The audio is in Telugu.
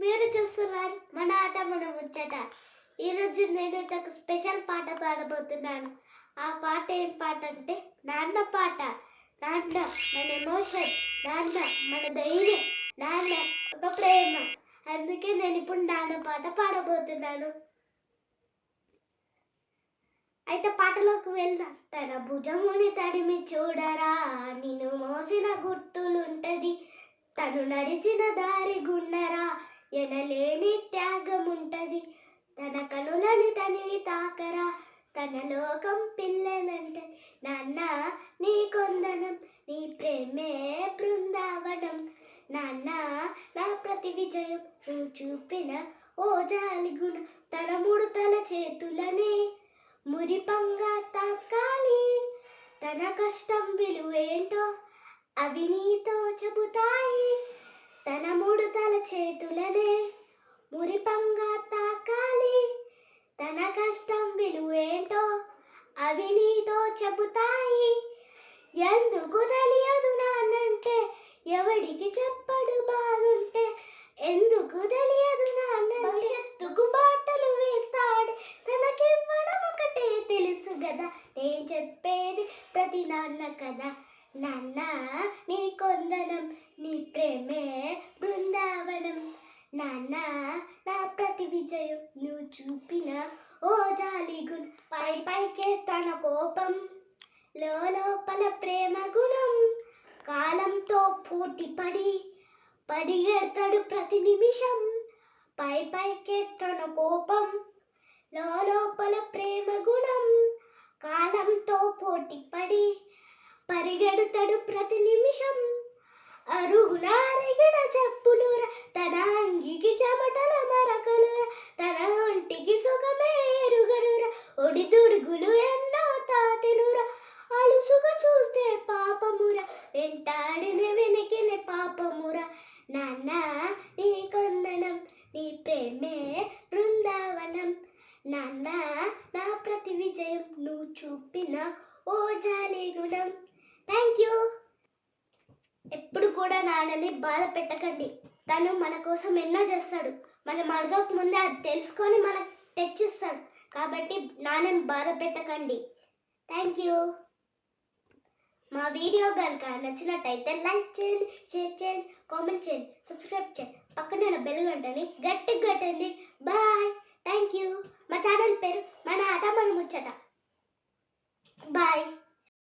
మీరు చూస్తున్నారు మన ఆట మన ముచ్చట. ఈరోజు నేనైతే ఒక స్పెషల్ పాట పాడబోతున్నాను. ఆ పాట ఏం పాట అంటే నాన్న పాట. నాన్న మన ఎమోషన్. నాన్న మన ధైర్యం. నాన్న ఒక ప్రేమ. అందుకే నేను ఇప్పుడు నాన్న పాట పాడబోతున్నాను. అయితే పాటలోకి వెళ్దాం. తన భుజముని తడిమి చూడరా నిన్ను మోసిన గుట్ట. తను నడిచిన దారి గుండరా ఎనలేని త్యాగముంటది. తన కనులని తనివి తాకరా తన లోకం పిల్లలంటది. నాన్న నీ కొందనం నీ ప్రేమే బృందావనం. నాన్న నా ప్రతి విజయం నువ్వు చూపిన ఓ జాలి తన ముడతల చేతులనే మురిపంగా తాకాలి. తన కష్టం విలువేంటో అవి నీతో చెబుతాయి. తన ముడతల చేతులనే మురిపంగా తాకాలి. తన కష్టం విలువేంటో అవి నీతో చెబుతాయి. ఎందుకు తెలియదు నాన్నంటే ఎవడికి చెప్పడు బాగుంటే ఎందుకు తెలియదు నాన్న భవిష్యత్తుకు బాటలు వేస్తాడు. తనకివ్వడం ఒకటే తెలుసు కదా నేను చెప్పేది ప్రతి నాన్న కదా నాన్న నీ నీ ప్రేమే బృందావనం నాన్న నా ప్రతి విజయం నువ్వు చూపిన ఓ జాలి గుణం పై పైకే తన కోపం లోపల ప్రేమ గుణం కాలంతో పోటీ పడి పరిగెడతాడు ప్రతి నిమిషం పై పైకే తన కోపం లోపల ప్రేమ గుణం కాలంతో పోటీ పడి పరిగెడతాడు ప్రతి నిమిషం అరుగునారిగిన చెప్పులురా తన అంగికి చెమటల మరకలురా తన ఒంటికి సుఖమే ఎరుగడురా ఒడిదుడుగులు ఎన్నో తాతెనురా అలుసుగా చూస్తే పాపమురా వెంటాడిన వెనకిన పాపమురా. నాన్న నీ కొందనం నీ ప్రేమే బృందావనం. నాన్న నా ప్రతి విజయం నువ్వు చూపిన ఓ జాలి గుణం థ్యాంక్ యూ ఎప్పుడు కూడా నాన్నని బాధ పెట్టకండి. తను మన కోసం ఎన్నో చేస్తాడు. మనం అడగక ముందే అది తెలుసుకొని మనకు తెచ్చిస్తాడు. కాబట్టి నాన్నని బాధ పెట్టకండి. థ్యాంక్ యూ మా వీడియో కనుక నచ్చినట్టయితే లైక్ చేయండి షేర్ చేయండి కామెంట్ చేయండి సబ్స్క్రైబ్ చేయండి. పక్కన బెల్ గంటని గట్టిగా గట్టండి బాయ్ థ్యాంక్ యూ మా ఛానల్ పేరు మన ఆట మన ముచ్చట. బాయ్